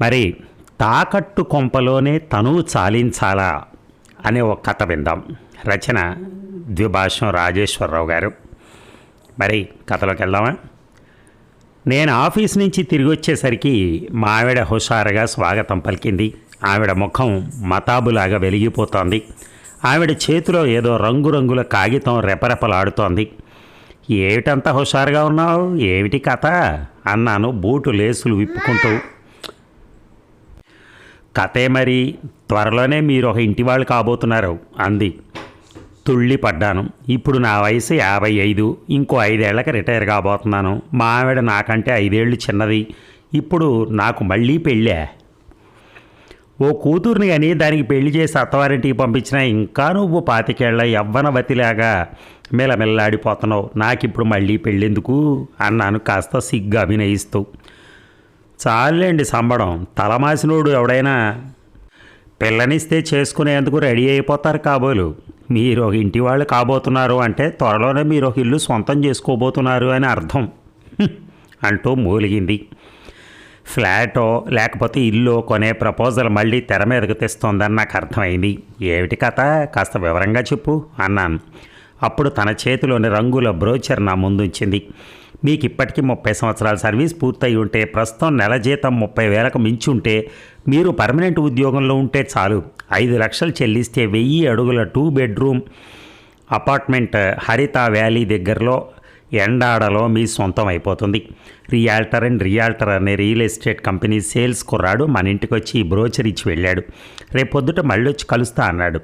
మరి తాకట్టు కొంపలోనే తనువు చాలించాలా అనే ఒక కథ విందాం. రచన ద్విభాషం రాజేశ్వరరావు గారు. మరి కథలోకి వెళ్దామా? నేను ఆఫీస్ నుంచి తిరిగి వచ్చేసరికి మా ఆవిడ హుషారుగా స్వాగతం పలికింది. ఆవిడ ముఖం మతాబులాగా వెలిగిపోతోంది. ఆవిడ చేతిలో ఏదో రంగురంగుల కాగితం రెపరెపలాడుతోంది. ఏమిటంత హుషారుగా ఉన్నావు? ఏమిటి కథ? అన్నాను బూటు లేసులు విప్పుకుంటూ. కథే మరి. త్వరలోనే మీరు ఒక ఇంటి వాళ్ళు కాబోతున్నారు అంది. తుళ్ళి పడ్డాను. ఇప్పుడు నా వయసు యాభై ఐదు. ఇంకో ఐదేళ్ళకి రిటైర్ కాబోతున్నాను. మా ఆవిడ నాకంటే ఐదేళ్ళు చిన్నది. ఇప్పుడు నాకు మళ్ళీ పెళ్ళే? ఓ కూతుర్ని కానీ దానికి పెళ్ళి చేసి అత్తవారింటికి పంపించినా ఇంకా నువ్వు పాతికేళ్ళ యవ్వనవతిలాగా మెలమెల్లాడిపోతున్నావు నాకిప్పుడు మళ్ళీ పెళ్ళెందుకు? అన్నాను కాస్త సిగ్గు అభినయిస్తూ. చాలండి సంబడం. తలమాసినోడు ఎవడైనా పిల్లనిస్తే చేసుకునేందుకు రెడీ అయిపోతారు కాబోలు. మీరు ఒక ఇంటి వాళ్ళు కాబోతున్నారు అంటే త్వరలోనే మీరు ఒక ఇల్లు సొంతం చేసుకోబోతున్నారు అని అర్థం. అంటూ మూలిగింది. ఫ్లాటో లేకపోతే ఇల్లు కొనే ప్రపోజల్ మళ్ళీ తెర మీదకు తెస్తోందని నాకు అర్థమైంది. ఏమిటి కథ? కాస్త వివరంగా చెప్పు అన్నాను. అప్పుడు తన చేతిలోని రంగుల బ్రోచర్ నా ముందుంచింది. మీకు ఇప్పటికీ ముప్పై సంవత్సరాల సర్వీస్ పూర్తయి ఉంటే ప్రస్తుతం నెల జీతం ముప్పై వేలకు మించి ఉంటే మీరు పర్మనెంట్ ఉద్యోగంలో ఉంటే చాలు. ఐదు లక్షలు చెల్లిస్తే వెయ్యి అడుగుల two bedroom apartment Haritha valley దగ్గరలో ఎండాడలో మీ సొంతం అయిపోతుంది. రియాల్టర్ అండ్ రియాల్టర్ అనే రియల్ ఎస్టేట్ కంపెనీ సేల్స్ కుర్రాడు మన ఇంటికి వచ్చి బ్రోచర్ ఇచ్చి వెళ్ళాడు. రేపు మళ్ళీ వచ్చి కలుస్తా అన్నాడు.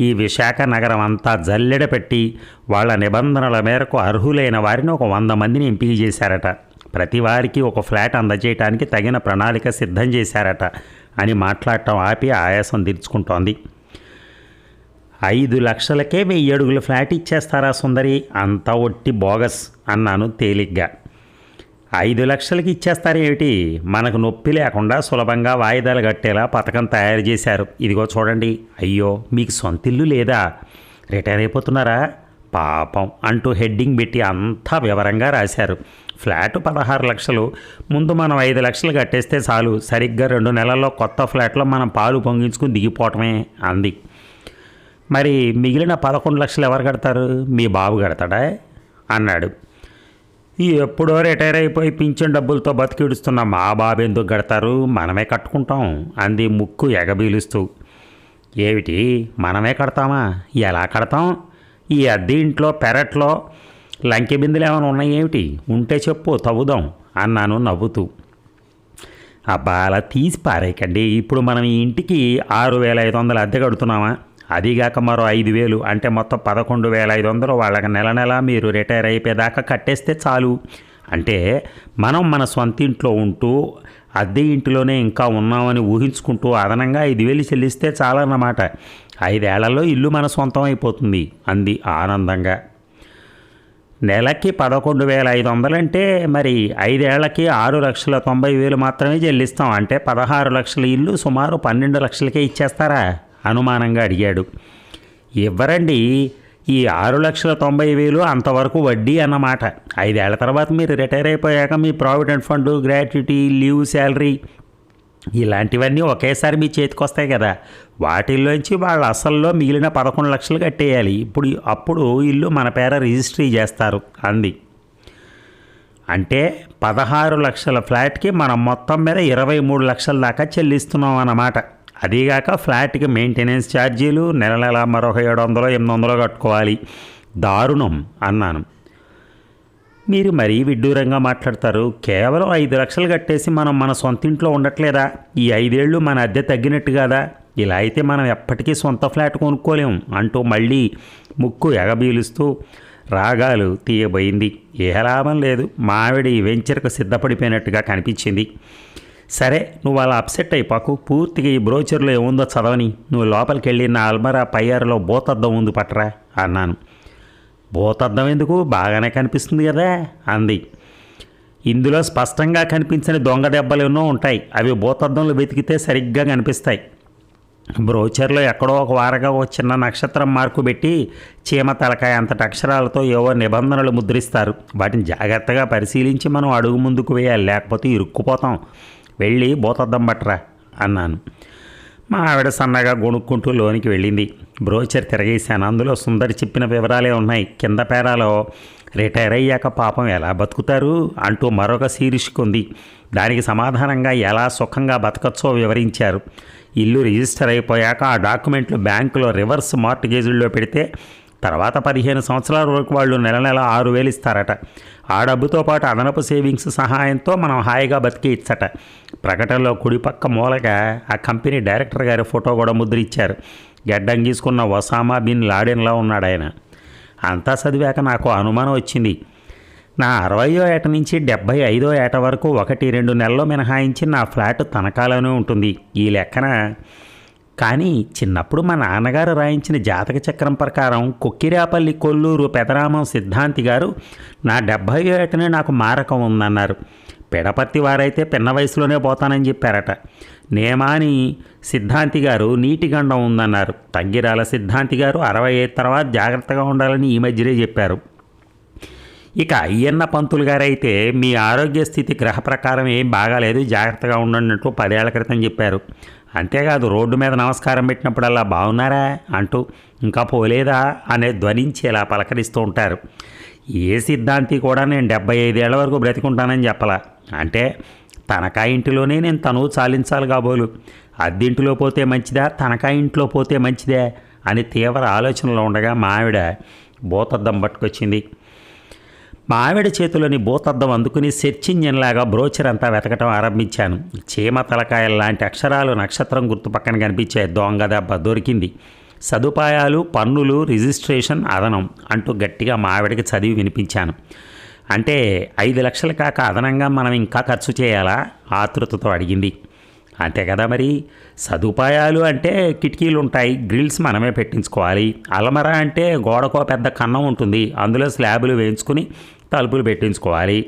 ఈ విశాఖ నగరం అంతా జల్లెడ పెట్టి వాళ్ళ నిబంధనల మేరకు అర్హులైన వారిని ఒక వంద మందిని ఎంపిక చేశారట. ప్రతి వారికి ఒక ఫ్లాట్ అందజేయటానికి తగిన ప్రణాళిక సిద్ధం చేశారట అని మాట్లాడటం ఆపి ఆయాసం తీర్చుకుంటోంది. ఐదు లక్షలకే వెయ్యి అడుగుల ఫ్లాట్ ఇచ్చేస్తారా సుందరి? అంతా ఒట్టి బోగస్ అన్నాను తేలిగ్గా. ఐదు లక్షలకి ఇచ్చేస్తారేమిటి? మనకు నొప్పి లేకుండా సులభంగా వాయిదాలు కట్టేలా పథకం తయారు చేశారు. ఇదిగో చూడండి. అయ్యో మీకు సొంత ఇల్లు లేదా? రిటైర్ అయిపోతున్నారా? పాపం అంటూ హెడ్డింగ్ పెట్టి అంతా వివరంగా రాశారు. ఫ్లాట్ పదహారు లక్షలు. ముందు మనం ఐదు లక్షలు కట్టేస్తే చాలు. సరిగ్గా రెండు నెలల్లో కొత్త ఫ్లాట్లో మనం పాలు పొంగించుకుని దిగిపోవటమే అంది. మరి మిగిలిన పదకొండు లక్షలు ఎవరు కడతారు? మీ బాబు కడతాడా? అన్నాడు. ఎప్పుడో రిటైర్ అయిపోయి పింఛన్ డబ్బులతో బతికిడుస్తున్న మా బాబు ఎందుకు కడతారు మనమే కట్టుకుంటాం అంది ముక్కు ఎగబీలుస్తూ. ఏమిటి? మనమే కడతామా? ఎలా కడతాం? ఈ అద్దె ఇంట్లో పెరట్లో లంకె బిందులు ఏమైనా ఉన్నాయేమిటి ఉంటే చెప్పు తవ్వుదాం అన్నాను నవ్వుతూ. అబ్బా అలా తీసి పారేయకండి. ఇప్పుడు మనం ఈ ఇంటికి ఆరు వేల ఐదు వందలు అద్దె కడుతున్నామా? అదిగాక మరో ఐదు వేలు అంటే మొత్తం పదకొండు వేల ఐదు వందలు వాళ్ళకి నెల నెల మీరు రిటైర్ అయిపోయేదాకా కట్టేస్తే చాలు. అంటే మనం మన సొంత ఇంట్లో ఉంటూ అద్దె ఇంటిలోనే ఇంకా ఉన్నామని ఊహించుకుంటూ అదనంగా ఐదు వేలు చెల్లిస్తే చాలన్నమాట. ఐదేళ్ళలో ఇల్లు మన సొంతం అయిపోతుంది అంది ఆనందంగా. నెలకి పదకొండు వేల ఐదు వందలంటే మరి ఐదేళ్ళకి ఆరు లక్షల తొంభై వేలు మాత్రమే చెల్లిస్తాం. అంటే పదహారు లక్షల ఇల్లు సుమారు పన్నెండు లక్షలకే ఇచ్చేస్తారా? అనుమానంగా అడిగాడు. ఇవ్వరండి ఈ ఆరు లక్షల తొంభై వేలు అంతవరకు వడ్డీ అన్నమాట. ఐదేళ్ళ తర్వాత మీరు రిటైర్ అయిపోయాక మీ provident fund gratuity leave salary ఇలాంటివన్నీ ఒకేసారి మీ చేతికి వస్తాయి కదా. వాటిల్లోంచి వాళ్ళ అసల్లో మిగిలిన పదకొండు లక్షలు కట్టేయాలి. ఇప్పుడు అప్పుడు ఇల్లు మన పేర రిజిస్ట్రీ చేస్తారు అంది. అంటే పదహారు లక్షల ఫ్లాట్కి మనం మొత్తం మీద ఇరవై మూడు లక్షల దాకా చెల్లిస్తున్నాం అన్నమాట. అదీగాక ఫ్లాట్కి మెయింటెనెన్స్ ఛార్జీలు నెల నెల మరొక ఏడు వందలు ఎనిమిది వందలు కట్టుకోవాలి. దారుణం అన్నాను. మీరు మరీ విడ్డూరంగా మాట్లాడతారు. కేవలం ఐదు లక్షలు కట్టేసి మనం మన సొంత ఇంట్లో ఉండట్లేదా? ఈ ఐదేళ్ళు మన అద్దె తగ్గినట్టు కదా? ఇలా అయితే మనం ఎప్పటికీ సొంత ఫ్లాట్ కొనుక్కోలేం అంటూ మళ్ళీ ముక్కు ఎగబీలుస్తూ రాగాలు తీయబోయింది. ఏ లాభం లేదు. మావిడి వెంచర్కు సిద్ధపడిపోయినట్టుగా కనిపించింది. సరే నువ్వు అలా అప్సెట్ అయిపోకు. పూర్తిగా ఈ బ్రోచర్లో ఏముందో చదవని. నువ్వు లోపలికి వెళ్ళి నా అల్మరా పయ్యారులో బోతద్దం ఉంది పట్టరా అన్నాను. భూతద్దం ఎందుకు? బాగానే కనిపిస్తుంది కదా అంది. ఇందులో స్పష్టంగా కనిపించని దొంగ దెబ్బలు ఎన్నో ఉంటాయి. అవి భూతద్దంలో వెతికితే సరిగ్గా కనిపిస్తాయి. బ్రోచర్లో ఎక్కడో ఒక వారగా ఓ చిన్న నక్షత్రం మార్కు పెట్టి చీమ తలకాయ అంతటి అక్షరాలతో ఏవో నిబంధనలు ముద్రిస్తారు. వాటిని జాగ్రత్తగా పరిశీలించి మనం అడుగు ముందుకు వేయాలి లేకపోతే ఇరుక్కుపోతాం. వెళ్ళి బోతద్దం బట్టరా అన్నాను. మా ఆవిడ సన్నగా గొణుక్కుంటూ లోనికి వెళ్ళింది. బ్రోచర్ తిరగేశాను. అందులో సుందరి చెప్పిన వివరాలే ఉన్నాయి. కింద పేరాలో రిటైర్ అయ్యాక పాపం ఎలా బతుకుతారు? అంటూ మరొక శీర్షిక దానికి సమాధానంగా ఎలా సుఖంగా బతకచ్చో వివరించారు. ఇల్లు రిజిస్టర్ అయిపోయాక ఆ డాక్యుమెంట్లు బ్యాంకులో రివర్స్ మార్టిగేజుల్లో పెడితే తర్వాత పదిహేను సంవత్సరాల వరకు వాళ్ళు నెల నెల ఆరు వేలు ఇస్తారట. ఆ డబ్బుతో పాటు అదనపు సేవింగ్స్ సహాయంతో మనం హాయిగా బతికి ఇచ్చట. ప్రకటనలో కుడిపక్క మూలగా ఆ కంపెనీ డైరెక్టర్ గారి ఫోటో కూడా ముద్రిచ్చారు గడ్డం గీసుకున్న ఒసామా బిన్ లాడెన్లా ఉన్నాడు ఆయన. అంతా చదివాక నాకు అనుమానం వచ్చింది. నా అరవయో ఏట నుంచి డెబ్భై ఐదో ఏట వరకు ఒకటి రెండు నెలల్లో మినహాయించి నా ఫ్లాట్ తనఖాలోనే ఉంటుంది. ఈ లెక్కన కానీ చిన్నప్పుడు మా నాన్నగారు రాయించిన జాతక చక్రం ప్రకారం కొక్కిరాపల్లి కొల్లూరు పెదరామం సిద్ధాంతి గారు నా డెబ్భై ఏటనే నాకు మారకం ఉందన్నారు. పిడపర్తి వారైతే పిన్న వయసులోనే పోతానని చెప్పారట. నేమాని సిద్ధాంతి గారు నీటిగండం ఉందన్నారు. తంగిరాల సిద్ధాంతి గారు అరవై ఐదు తర్వాత జాగ్రత్తగా ఉండాలని ఈ మధ్యనే చెప్పారు. ఇక అయ్యన్న పంతులు గారైతే మీ ఆరోగ్య స్థితి గ్రహ ప్రకారం ఏం బాగాలేదు జాగ్రత్తగా ఉండన్నట్టు పదేళ్ళ క్రితం చెప్పారు. అంతేకాదు రోడ్డు మీద నమస్కారం పెట్టినప్పుడల్లా బాగున్నారా అంటూ ఇంకా పోలేదా అనే ధ్వనించేలా పలకరిస్తూ ఉంటారు. ఏ సిద్ధాంతి కూడా నేను డెబ్బై ఐదేళ్ళ వరకు బ్రతికుంటానని చెప్పలా. అంటే తనకా ఇంటిలోనే నేను తనువు చాలించాలి కాబోలు. అద్దింటిలో పోతే మంచిదా తనకా ఇంట్లో పోతే మంచిదే అని తీవ్ర ఆలోచనలో ఉండగా మా ఆవిడ బోతద్దం పట్టుకొచ్చింది. మా ఆవిడ చేతిలోని భూతద్దం అందుకుని సెర్చ్ ఇంజిన్లాగా బ్రోచర్ అంతా వెతకటం ఆరంభించాను. చీమ తలకాయల లాంటి అక్షరాలు నక్షత్రం గుర్తు పక్కన కనిపించే దొంగ దెబ్బ దొరికింది. సదుపాయాలు పన్నులు రిజిస్ట్రేషన్ అదనం అంటూ గట్టిగా మావిడికి చదివి వినిపించాను. అంటే ఐదు లక్షలు కాక అదనంగా మనం ఇంకా ఖర్చు చేయాలా? ఆతృతతో అడిగింది. అంతే కదా మరి? సదుపాయాలు అంటే కిటికీలు ఉంటాయి గ్రిల్స్ మనమే పెట్టించుకోవాలి. అలమర అంటే గోడకో పెద్ద కన్నం ఉంటుంది అందులో స్లాబులు వేయించుకుని తలుపులు పెట్టించుకోవాలి.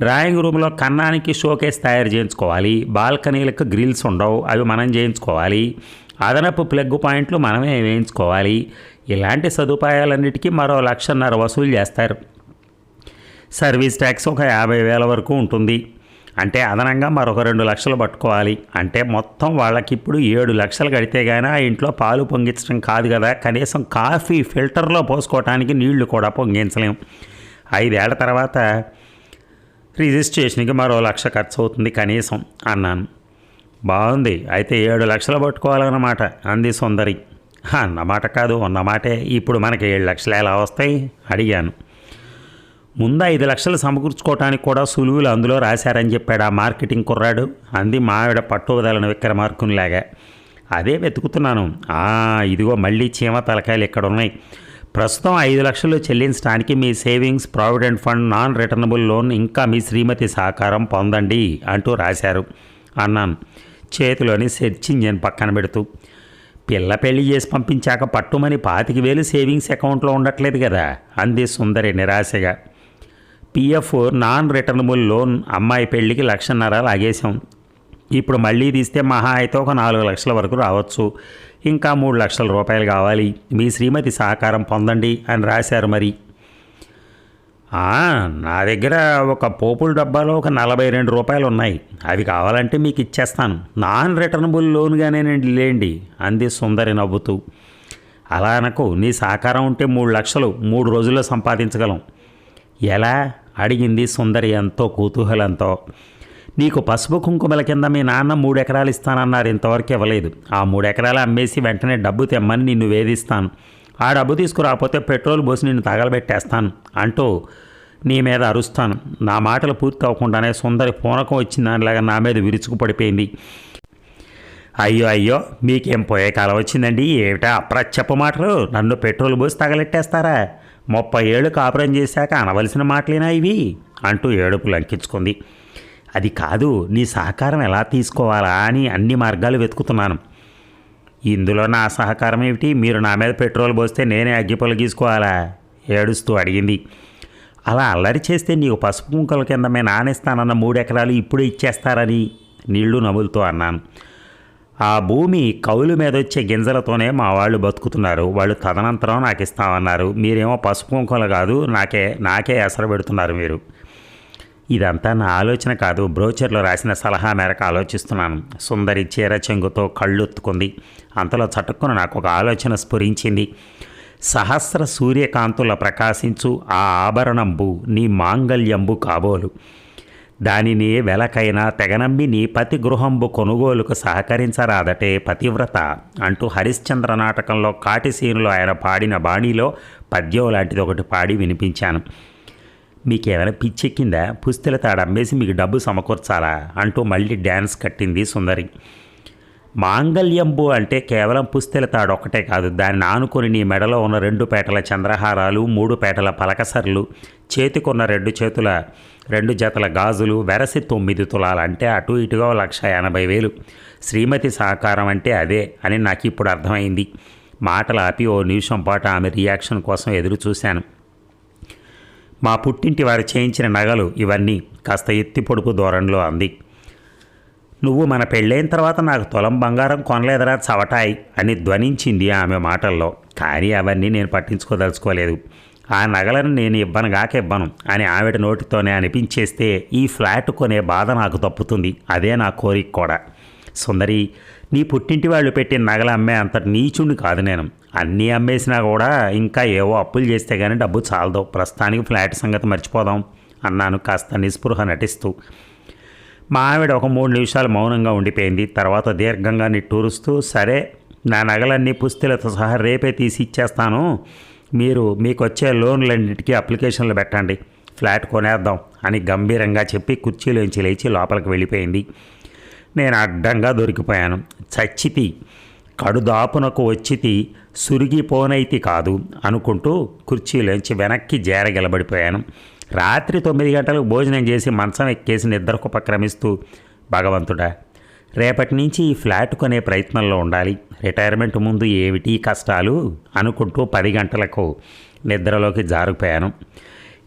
డ్రాయింగ్ రూమ్లో కన్నానికి షోకేస్ తయారు చేయించుకోవాలి. బాల్కనీలకు గ్రిల్స్ ఉండవు అవి మనం చేయించుకోవాలి. అదనపు ప్లగ్ పాయింట్లు మనమే వేయించుకోవాలి. ఇలాంటి సదుపాయాలన్నిటికీ మరో లక్షన్నర వసూలు చేస్తారు. సర్వీస్ ట్యాక్స్ ఒక యాభై వేల వరకు ఉంటుంది. అంటే అదనంగా మరొక రెండు లక్షలు పట్టుకోవాలి. అంటే మొత్తం వాళ్ళకి ఇప్పుడు ఏడు లక్షలు కడితే కానీ ఆ ఇంట్లో పాలు పొంగించడం కాదు కదా. కనీసం కాఫీ ఫిల్టర్లో పోసుకోవటానికి నీళ్ళు కూడా పొంగించలేం. ఐదేళ్ళ తర్వాత రిజిస్ట్రేషన్కి మరో లక్ష ఖర్చు అవుతుంది కనీసం అన్నాను. బాగుంది అయితే ఏడు లక్షలు పట్టుకోవాలన్నమాట. అంది సుందరి. అన్నమాట కాదు ఉన్నమాటే. ఇప్పుడు మనకి ఏడు లక్షలు ఎలా వస్తాయి? అడిగాను. ముందు ఐదు లక్షలు సమకూర్చుకోవటానికి కూడా సులువులు అందులో రాశారని చెప్పాడు ఆ మార్కెటింగ్ కుర్రాడు. అంది మావిడ పట్టువదలను విక్రమార్కునిలాగా. అదే వెతుకుతున్నాను. ఆ, ఇదిగో మళ్ళీ చీమ తలకాయలు ఇక్కడ ఉన్నాయి ప్రస్తుతం ఐదు లక్షలు చెల్లించడానికి మీ savings provident fund non returnable loan ఇంకా మీ శ్రీమతి సహకారం పొందండి అంటూ రాశారు. అన్నాను. చేతిలోని సెర్చ్ ఇంజిన్ పక్కన పెడుతూ. పిల్ల పెళ్ళి చేసి పంపించాక పట్టుమని పాతిక వేలు సేవింగ్స్ అకౌంట్లో ఉండట్లేదు కదా? అంది సుందరి నిరాశగా. పిఎఫ్ నాన్ రిటర్నబుల్ లోన్ అమ్మాయి పెళ్ళికి లక్షన్నర లాగేశాం. ఇప్పుడు మళ్ళీ తీస్తే మహా అయితే ఒక నాలుగు లక్షల వరకు రావచ్చు. ఇంకా మూడు లక్షల రూపాయలు కావాలి. మీ శ్రీమతి సహకారం పొందండి అని రాశారు మరి. నా దగ్గర ఒక పోపుల డబ్బాలో ఒక నలభై రెండు రూపాయలు ఉన్నాయి. అవి కావాలంటే మీకు ఇచ్చేస్తాను. నాన్ రిటర్నబుల్ లోన్గానేనండి లేండి అంది సుందరి నవ్వుతూ. అలా అనకు నీ సహకారం ఉంటే మూడు లక్షలు మూడు రోజుల్లో సంపాదించగలం. ఎలా? అడిగింది సుందరి ఎంతో కుతూహలంతో. నీకు పసుపు కుంకుమల కింద మీ నాన్న మూడు ఎకరాలు ఇస్తానన్నారు. ఇంతవరకు ఇవ్వలేదు. ఆ మూడు ఎకరాలు అమ్మేసి వెంటనే డబ్బు తెమ్మని నిన్ను వేధిస్తాను. ఆ డబ్బు తీసుకురాకపోతే పెట్రోల్ పోసి నిన్ను తగలబెట్టేస్తాను అంటూ నీ మీద అరుస్తాను. నా మాటలు పూర్తి అవ్వకుండానే సుందరి పూనకం వచ్చిన దానిలాగా నా మీద విరుచుకు పడిపోయింది. అయ్యో అయ్యో మీకేం పోయే కాలం వచ్చిందండి? ఏమిటా అప్రచ్చప్ప మాటలు? నన్ను పెట్రోల్ పోసి తగలెట్టేస్తారా? ముప్పై ఏళ్ళు కాపురం చేశాక అనవలసిన మాటలేనా ఇవి? అంటూ ఏడుపు లంకించుకుంది. అది కాదు నీ సహకారం ఎలా తీసుకోవాలా అని అన్ని మార్గాలు వెతుకుతున్నాను. ఇందులో నా సహకారం ఏమిటి? మీరు నా మీద పెట్రోల్ పోస్తే నేనే అగ్గిపొలు గీసుకోవాలా? ఏడుస్తూ అడిగింది. అలా అల్లరి చేస్తే నీకు పసుపు కుంకల కింద మేము నానేస్తానన్న మూడెకరాలు ఇప్పుడే ఇచ్చేస్తారని నీళ్ళు నవ్వులతో అన్నాను. ఆ భూమి కౌలు మీద వచ్చే గింజలతోనే మా వాళ్ళు బతుకుతున్నారు. వాళ్ళు తదనంతరం నాకు ఇస్తామన్నారు. మీరేమో పసుపు కుంకుమలు కాదు నాకే నాకే ఎసరు పెడుతున్నారు మీరు. ఇదంతా నా ఆలోచన కాదు. బ్రోచర్లో రాసిన సలహా మేరకు ఆలోచిస్తున్నాను. సుందరి చీర చెంగుతో కళ్ళొత్తుకుంది. అంతలో చటుక్కున నాకు ఒక ఆలోచన స్ఫురించింది. సహస్ర సూర్యకాంతుల ప్రకాశించు ఆ ఆభరణంబు నీ మాంగల్యంబు కాబోలు. దానిని వెలకైనా తెగనమ్మి నీ పతి గృహంబు కొనుగోలుకు సహకరించరాదటే పతివ్రత అంటూ హరిశ్చంద్ర నాటకంలో కాటిసీనులో ఆయన పాడిన బాణీలో పద్యం లాంటిది ఒకటి పాడి వినిపించాను. మీకేమైనా పిచ్చెక్కిందా? పుస్తెల తాడు అమ్మేసి మీకు డబ్బు సమకూర్చాలా? అంటూ మళ్ళీ డ్యాన్స్ కట్టింది సుందరి. మాంగళ్యంబు అంటే కేవలం పుస్తెల తాడు ఒక్కటే కాదు దాన్ని ఆనుకొని నీ మెడలో ఉన్న రెండు పేటల చంద్రహారాలు మూడు పేటల పలకసర్లు చేతికున్న రెండు చేతుల రెండు జతల గాజులు వెరసి తొమ్మిది తులాలు అంటే అటు ఇటుగా లక్ష ఎనభై వేలు. శ్రీమతి సహకారం అంటే అదే అని నాకు ఇప్పుడు అర్థమైంది. మాటలు ఆపి ఓ నిమిషం పాటు ఆమె రియాక్షన్ కోసం ఎదురు చూశాను. మా పుట్టింటి వారు చేయించిన నగలు ఇవన్నీ కాస్త ఎత్తి పొడుపు దూరంలో అంది. నువ్వు మన పెళ్ళైన తర్వాత నాకు తులం బంగారం కొనలేదరా చవటాయి అని ధ్వనించింది ఆమె మాటల్లో. కానీ అవన్నీ నేను పట్టించుకోదలుచుకోలేదు. ఆ నగలను నేను ఇవ్వను గాక ఇవ్వను అని ఆవిడ నోటితోనే అనిపించేస్తే ఈ ఫ్లాట్ కొనే బాధ నాకు తప్పుతుంది అదే నా కోరిక కూడా. సుందరి నీ పుట్టింటి వాళ్ళు పెట్టిన నగలు అమ్మే అంత నీచుండి కాదు నేను. అన్నీ అమ్మేసినా కూడా ఇంకా ఏవో అప్పులు చేస్తే కానీ డబ్బు చాలదు. ప్రస్తుతానికి ఫ్లాట్ సంగతి మర్చిపోదాం అన్నాను కాస్త నిస్పృహ నటిస్తూ. మా ఆవిడ ఒక మూడు నిమిషాలు మౌనంగా ఉండిపోయింది. తర్వాత దీర్ఘంగా నిట్టూరుస్తూ సరే నా నగలన్నీ పుస్తలతో సహా రేపే తీసి ఇచ్చేస్తాను. మీరు మీకు వచ్చే లోన్లన్నిటికీ అప్లికేషన్లు పెట్టండి. ఫ్లాట్ కొనేద్దాం అని గంభీరంగా చెప్పి కుర్చీలోంచి లేచి లోపలికి వెళ్ళిపోయింది. నేను అడ్డంగా దొరికిపోయాను. చచ్చితి కడుదాపునకు వచ్చితి సురిగిపోనైతి కాదు అనుకుంటూ కుర్చీలోంచి వెనక్కి జారగెలబడిపోయాను. రాత్రి తొమ్మిది గంటలకు భోజనం చేసి మంచం ఎక్కేసి నిద్రకు ఉపక్రమిస్తూ భగవంతుడా రేపటి నుంచి ఈ ఫ్లాట్ కొనే ప్రయత్నంలో ఉండాలి. రిటైర్మెంట్ ముందు ఏమిటి కష్టాలు అనుకుంటూ పది గంటలకు నిద్రలోకి జారిపోయాను.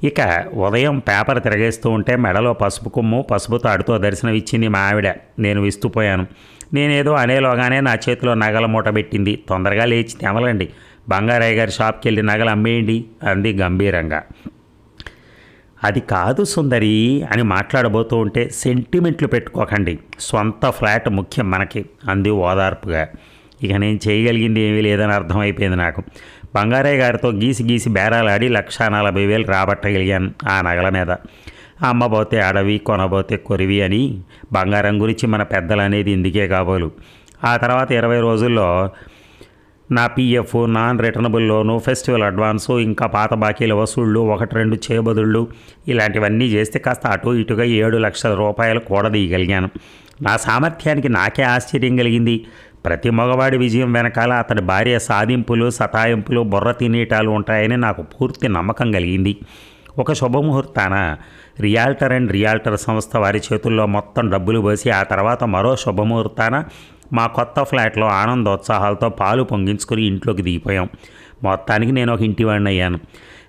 ఇక ఉదయం పేపర్ తిరగేస్తూ ఉంటే మెడలో పసుపు కొమ్ము పసుపు తాడుతో దర్శనమిచ్చింది మా ఆవిడ. నేను విస్తుపోయాను నేనేదో అనేలోగానే నా చేతిలో నగల మూట పెట్టింది. తొందరగా లేచి తెమలండి. బంగారయ్య గారి షాప్కి వెళ్ళి నగలు అమ్మేయండి అంది గంభీరంగా. అది కాదు సుందరి అని మాట్లాడబోతూ ఉంటే సెంటిమెంట్లు పెట్టుకోకండి. సొంత ఫ్లాట్ ముఖ్యం మనకి. అంది ఓదార్పుగా. ఇక నేను చేయగలిగింది ఏమీ లేదని అర్థమైపోయింది నాకు. బంగారయ్య గారితో గీసి గీసి బేరాలాడి లక్షా నలభై వేలు రాబట్టగలిగాను ఆ నగల మీద. అమ్మబోతే అడవి కొనబోతే కొరివి అని బంగారం గురించి మన పెద్దలు అనేది ఇందుకే కాబోలు. ఆ తర్వాత ఇరవై రోజుల్లో నా PF non returnable loan festival advance ఇంకా పాత బాకీల వసూళ్ళు ఒకటి రెండు చేయబదుళ్ళు ఇలాంటివన్నీ చేస్తే కాస్త అటు ఇటుగా ఏడు లక్షల రూపాయలు కూడదీయగలిగాను నా సామర్థ్యానికి నాకే ఆశ్చర్యం కలిగింది. ప్రతి మగవాడి విజయం వెనకాల అతడి భార్య సాధింపులు సతాయింపులు బుర్ర తినేటాలు ఉంటాయని నాకు పూర్తి నమ్మకం కలిగింది. ఒక శుభముహూర్తాన రియాల్టర్ అండ్ రియాల్టర్ సంస్థ వారి చేతుల్లో మొత్తం డబ్బులు పోసి ఆ తర్వాత మరో శుభముహూర్తాన మా కొత్త ఫ్లాట్లో ఆనందోత్సాహాలతో పాలు పొంగించుకొని ఇంట్లోకి దిగిపోయాం. మొత్తానికి నేను ఒక ఇంటివాడిని అయ్యాను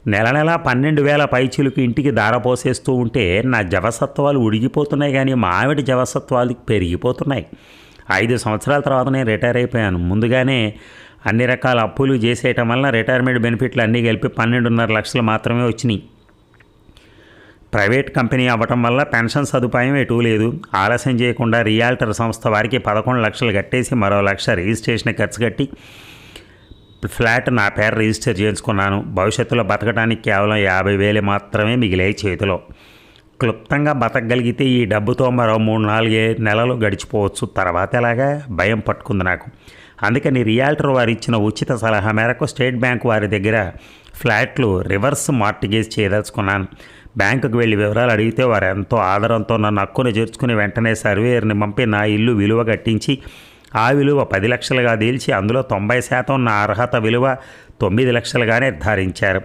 నెల నెల పన్నెండు వేల పైచీలకు ఇంటికి దారపోసేస్తూ ఉంటే నా జవసత్వాలు ఉడిగిపోతున్నాయి కానీ మా జవసత్వాలు పెరిగిపోతున్నాయి. ఐదు సంవత్సరాల తర్వాత నేను రిటైర్ అయిపోయాను. ముందుగానే అన్ని రకాల అప్పులు చేసేయటం వలన రిటైర్మెంట్ బెనిఫిట్లు అన్నీ కలిపి పన్నెండున్నర లక్షలు మాత్రమే వచ్చినాయి. ప్రైవేట్ కంపెనీ అవ్వటం వల్ల పెన్షన్ సదుపాయం ఎటూ లేదు. ఆలస్యం చేయకుండా రియాల్టర్ సంస్థ వారికి పదకొండు లక్షలు కట్టేసి మరో లక్ష రిజిస్ట్రేషన్ ఖర్చు కట్టి ఫ్లాట్ నా పేరు రిజిస్టర్ చేయించుకున్నాను. భవిష్యత్తులో బతకడానికి కేవలం యాభై వేలు మాత్రమే మిగిలాయి చేతిలో. క్లుప్తంగా బతకగలిగితే ఈ డబ్బుతో మరో మూడు నాలుగే నెలలు గడిచిపోవచ్చు. తర్వాత ఎలాగా? భయం పట్టుకుంది నాకు. అందుకని రియాల్టర్ వారు ఇచ్చిన ఉచిత సలహా మేరకు స్టేట్ బ్యాంక్ వారి దగ్గర ఫ్లాట్లు రివర్స్ మార్టిగేజ్ చేయదలుచుకున్నాను. బ్యాంకుకు వెళ్ళి వివరాలు అడిగితే వారు ఎంతో ఆదరంతో నన్ను హక్కును చేర్చుకుని వెంటనే సర్వేయర్ని పంపి నా ఇల్లు విలువ కట్టించి ఆ విలువ పది లక్షలుగా తేల్చి అందులో తొంభై శాతం నా అర్హత విలువ తొమ్మిది లక్షలుగా నిర్ధారించారు.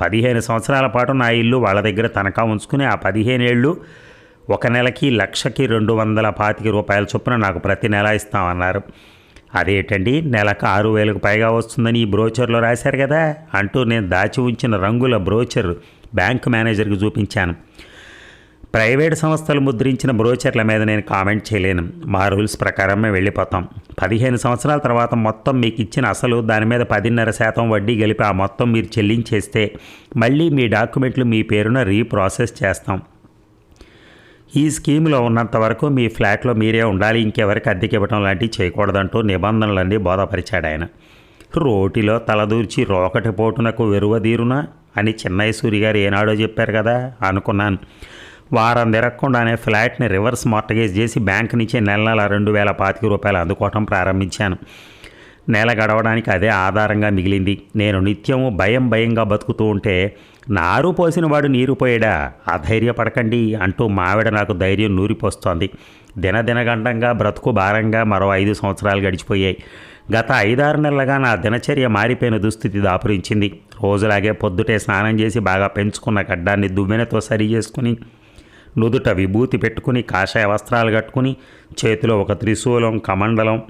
పదిహేను సంవత్సరాల పాటు నా ఇల్లు వాళ్ళ దగ్గర తనఖా ఉంచుకుని ఆ పదిహేను ఏళ్ళు ఒక నెలకి లక్షకి రెండు వందల పాతిక రూపాయల చొప్పున నాకు ప్రతి నెల ఇస్తామన్నారు. అదేటండి? నెలకు ఆరు వేలకు పైగా వస్తుందని ఈ బ్రోచర్లో రాశారు కదా? అంటూ నేను దాచి ఉంచిన రంగుల బ్రోచర్ బ్యాంకు మేనేజర్కి చూపించాను. ప్రైవేట్ సంస్థలు ముద్రించిన బ్రోచర్ల మీద నేను కామెంట్ చేయలేను. మా రూల్స్ ప్రకారం మేము వెళ్ళిపోతాం. పదిహేను సంవత్సరాల తర్వాత మొత్తం మీకు ఇచ్చిన అసలు దాని మీద పదిన్నర శాతం వడ్డీ గలిపి ఆ మొత్తం మీరు చెల్లించేస్తే మళ్ళీ మీ డాక్యుమెంట్లు మీ పేరున రీప్రాసెస్ చేస్తాం. ఈ స్కీమ్లో ఉన్నంత వరకు మీ ఫ్లాట్లో మీరే ఉండాలి. ఇంకెవరికి అద్దెకి ఇవ్వడం లాంటివి చేయకూడదంటూ నిబంధనలన్నీ బోధపరిచాడు ఆయన. రోటిలో తలదూర్చి రోకటి పోటునకు వెరువదీరునా అని చిన్నయ్య గారు ఏనాడో చెప్పారు కదా అనుకున్నాను. వారం తిరగకుండానే ఫ్లాట్ని రివర్స్ మార్టగేజ్ చేసి బ్యాంక్ నుంచి నెల నెల రెండు వేల పాతిక రూపాయలు అందుకోవటం ప్రారంభించాను. నెల గడవడానికి అదే ఆధారంగా మిగిలింది. నేను నిత్యము భయం భయంగా బతుకుతూ ఉంటే నారు పోసిన వాడు నీరు పోయాడా? అధైర్యపడకండి అంటూ మావిడ నాకు ధైర్యం నూరిపోస్తోంది. దినదినగండంగా బ్రతుకు భారంగా మరో ఐదు సంవత్సరాలు గడిచిపోయాయి. గత ఐదారు నెలలుగా నా దినచర్య మారిపోయిన దుస్థితి దాపురించింది. రోజులాగే పొద్దుటే స్నానం చేసి బాగా పెంచుకున్న గడ్డాన్ని దువ్వెనతో సరి చేసుకుని నుదుట విభూతి పెట్టుకుని కాషాయ వస్త్రాలు కట్టుకుని చేతిలో ఒక త్రిశూలం కమండలం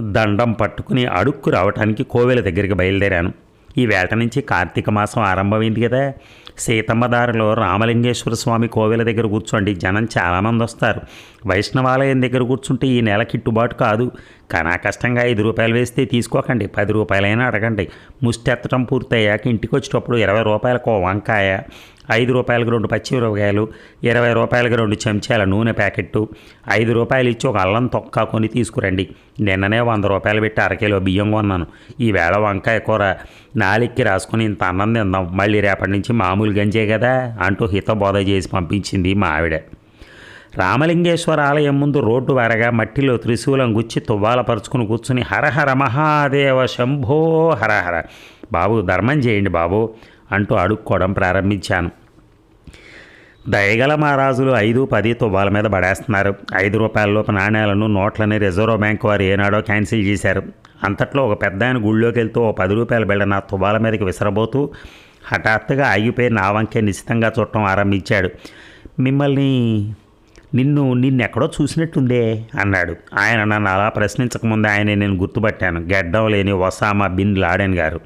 దండం పట్టుకుని అడుక్కు రావటానికి కోవెల దగ్గరికి బయలుదేరాను. ఈ వేట నుంచి కార్తీక మాసం ఆరంభమైంది కదా. సీతమ్మదారిలో రామలింగేశ్వర స్వామి కోవెల దగ్గర కూర్చోండి. జనం చాలామంది వస్తారు. వైష్ణవాలయం దగ్గర కూర్చుంటే ఈ నెల కిట్టుబాటు కాదు. కనా కష్టంగా ఐదు రూపాయలు వేస్తే తీసుకోకండి. పది రూపాయలైనా అడగండి. ముష్టెత్తడం పూర్తయ్యాక ఇంటికి వచ్చేటప్పుడు ఇరవై రూపాయలకు వంకాయ ఐదు రూపాయలకు రెండు పచ్చిమిరపకాయలు ఇరవై రూపాయలకు రెండు చెంచాల నూనె ప్యాకెట్టు ఐదు రూపాయలు ఇచ్చి ఒక అల్లం తొక్క కొని తీసుకురండి. నిన్ననే వంద రూపాయలు పెట్టి అరకిలో బియ్యం కొన్నాను. ఈ వంకాయ కూర నాలిక్కి రాసుకుని ఇంత అన్నం తిందాం. మళ్ళీ రేపటి నుంచి మామూలు గంజే కదా అంటూ హితబోధ చేసి పంపించింది మా ఆవిడ. రామలింగేశ్వర ఆలయం ముందు రోడ్డు వరగా మట్టిలో త్రిశూలం గుచ్చి తువ్వాల పరుచుకుని కూర్చుని హరహర మహాదేవ శంభో హరహర. బాబు ధర్మం చేయండి బాబు. అంటూ అడుక్కోవడం ప్రారంభించాను. దయగల మహారాజులు ఐదు పది తువ్వాల మీద పడేస్తున్నారు. ఐదు రూపాయల లోపు నాణ్యాలను నోట్లని రిజర్వ్ బ్యాంక్ వారు ఏనాడో క్యాన్సిల్ చేశారు. అంతట్లో ఒక పెద్ద ఆయన గుళ్ళోకి వెళ్తూ ఓ పది రూపాయల బిళ్ళ నా తువ్వాల మీదకి విసరబోతూ హఠాత్తుగా ఆగిపోయి నా వంకే నిశ్చితంగా చూడటం ఆరంభించాడు. మిమ్మల్ని నిన్ను నిన్నెక్కడో చూసినట్టుందే అన్నాడు. ఆయన నన్ను అలా ప్రశ్నించకముందే ఆయన నేను గుర్తుపట్టాను. గెడ్డం లేని ఒసామా బిన్ లాడెన్ గారు.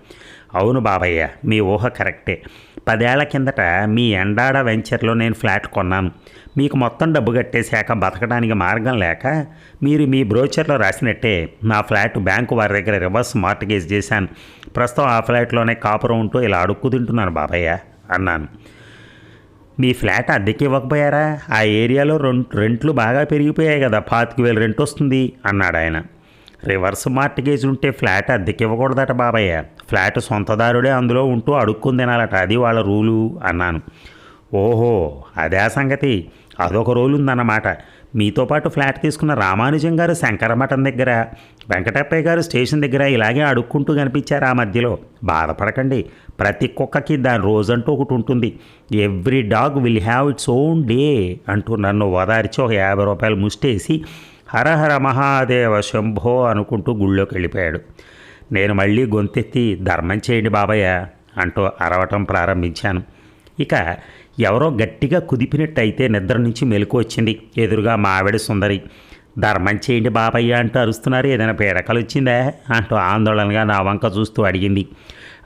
అవును బాబయ్య మీ ఊహ కరెక్టే. పదేళ్ళ కిందట మీ ఎండాడ వెంచర్లో నేను ఫ్లాట్ కొన్నాను. మీకు మొత్తం డబ్బు కట్టేశాక బతకడానికి మార్గం లేక మీరు మీ బ్రోచర్లో రాసినట్టే నా ఫ్లాట్ బ్యాంకు వారి దగ్గర రివర్స్ మార్టిగేజ్ చేశాను. ప్రస్తుతం ఆ ఫ్లాట్లోనే కాపురం ఉంటూ ఇలా అడుక్కు తింటున్నాను బాబయ్య అన్నాను. మీ ఫ్లాట్ అద్దెకి ఇవ్వకపోయారా? ఆ ఏరియాలో రెండు రెంట్లు బాగా పెరిగిపోయాయి కదా పాతిక వేలు రెంట్ వస్తుంది అన్నాడు ఆయన రివర్స్ మార్టిగేజ్ ఉంటే ఫ్లాట్ అద్దెకి ఇవ్వకూడదట బాబయ్య ఫ్లాట్ సొంతదారుడే అందులో ఉంటూ అడుక్కుని తినాలట. అది వాళ్ళ రూలు అన్నాను. ఓహో అదే ఆ సంగతి. అదొక రోల్ ఉందన్నమాట మీతో పాటు ఫ్లాట్ తీసుకున్న రామానుజం గారు శంకరమఠం దగ్గర వెంకటప్పయ్య గారు స్టేషన్ దగ్గర ఇలాగే అడుక్కుంటూ కనిపించారు ఆ మధ్యలో. బాధపడకండి. ప్రతి కుక్కకి దాని రోజంటూ ఒకటి ఉంటుంది. Every dog will have its own day అంటూ నన్ను ఓదార్చి ఒక యాభై రూపాయలు ముష్టేసి హరహర మహాదేవ శంభో అనుకుంటూ గుళ్ళోకి వెళ్ళిపోయాడు. నేను మళ్ళీ గొంతెత్తి ధర్మం చేయండి బాబయ్య అంటూ అరవటం ప్రారంభించాను. ఇక ఎవరో గట్టిగా కుదిపినట్టయితే నిద్ర నుంచి మెలకు వచ్చింది. ఎదురుగా మావిడ సుందరి ధర్మం చేయండి బాబయ్య అంటూ అరుస్తున్నారు. ఏదైనా పీడకలు వచ్చిందా? అంటూ ఆందోళనగా నా వంక చూస్తూ అడిగింది.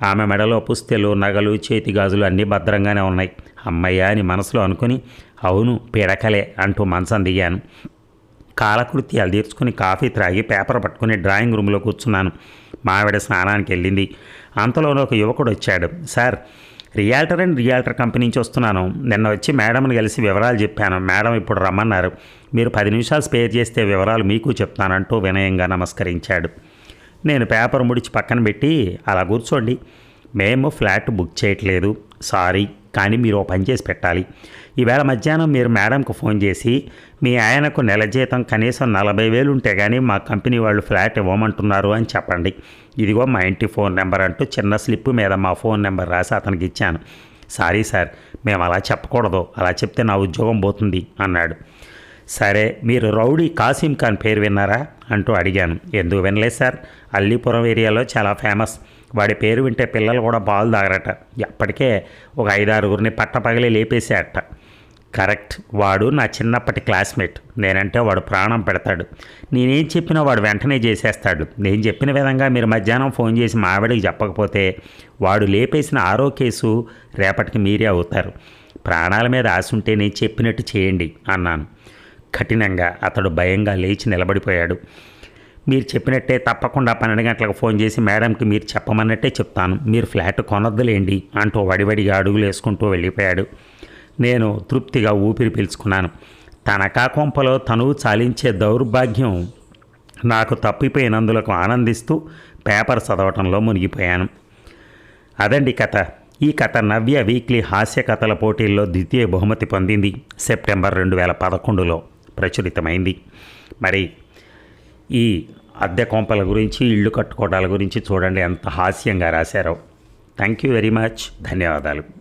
ఆమె మెడలో పుస్తెలు నగలు చేతి గాజులు అన్నీ భద్రంగానే ఉన్నాయి. అమ్మయ్య అని మనసులో అనుకుని అవును పీడకలే అంటూ మనసం దిగాను కాలకృత్యాలు తీర్చుకుని కాఫీ త్రాగి పేపర్ పట్టుకుని డ్రాయింగ్ రూమ్లో కూర్చున్నాను. మావిడ స్నానానికి వెళ్ళింది. అంతలోనే ఒక యువకుడు వచ్చాడు. Sir realtor and realtor company నుంచి వస్తున్నాను. నిన్న వచ్చి మేడంని కలిసి వివరాలు చెప్పాను. మేడం ఇప్పుడు రమ్మన్నారు. మీరు పది నిమిషాలు స్పేర్ చేస్తే వివరాలు మీకు చెప్తానంటూ వినయంగా నమస్కరించాడు. నేను పేపర్ ముడిచి పక్కన పెట్టి అలా కూర్చోండి. మేము ఫ్లాట్ బుక్ చేయట్లేదు. సారీ. కానీ మీరు ఓ పని చేసి పెట్టాలి. ఈవేళ మధ్యాహ్నం మీరు మేడంకు ఫోన్ చేసి మీ ఆయనకు నెల జీతం కనీసం నలభై వేలు ఉంటే కానీ మా కంపెనీ వాళ్ళు ఫ్లాట్ ఇవ్వమంటున్నారు అని చెప్పండి. ఇదిగో మా ఇంటి ఫోన్ నెంబర్ అంటూ చిన్న స్లిప్ మీద మా ఫోన్ నెంబర్ రాసి అతనికి ఇచ్చాను. సారీ సార్ మేము అలా చెప్పకూడదు. అలా చెప్తే నా ఉద్యోగం పోతుంది అన్నాడు. సరే మీరు రౌడీ కాసిం ఖాన్ పేరు విన్నారా? అంటూ అడిగాను. ఎందుకు వినలేదు సార్? అల్లీపురం ఏరియాలో చాలా ఫేమస్. వాడి పేరు వింటే పిల్లలు కూడా బాల్ తాగరట. ఎప్పటికే ఒక ఐదారుగురిని పట్టపగలే లేపేసేట కరెక్ట్ వాడు నా చిన్నప్పటి క్లాస్మేట్. నేనంటే వాడు ప్రాణం పెడతాడు. నేనేం చెప్పినా వాడు వెంటనే చేసేస్తాడు. నేను చెప్పిన విధంగా మీరు మధ్యాహ్నం ఫోన్ చేసి మా ఆవిడకి చెప్పకపోతే వాడు లేపేసిన ఆరో కేసు రేపటికి మీరే అవుతారు. ప్రాణాల మీద ఆశ ఉంటే నేను చెప్పినట్టు చేయండి అన్నాను. కఠినంగా అతడు భయంగా లేచి నిలబడిపోయాడు. మీరు చెప్పినట్టే తప్పకుండా పన్నెండు గంటలకు ఫోన్ చేసి మేడంకి మీరు చెప్పమన్నట్టే చెప్తాను. మీరు ఫ్లాట్ కొనొద్దులేండి అంటూ వడివడిగా అడుగులు వేసుకుంటూ వెళ్ళిపోయాడు. నేను తృప్తిగా ఊపిరి పీల్చుకున్నాను. తనకా కొంపలో తను చాలించే దౌర్భాగ్యం నాకు తప్పిపోయినందులకు ఆనందిస్తూ పేపర్ చదవటంలో మునిగిపోయాను. అదండి కథ. ఈ కథ నవ్య వీక్లీ హాస్య కథల పోటీల్లో ద్వితీయ బహుమతి పొందింది సెప్టెంబర్ రెండు వేల పదకొండులో. ప్రచురితమైంది. మరి ఈ అద్దె కొంపల గురించి ఇళ్ళు కట్టుకోవడాల గురించి చూడండి ఎంత హాస్యంగా రాశారో. థ్యాంక్ యూ వెరీ మచ్ ధన్యవాదాలు.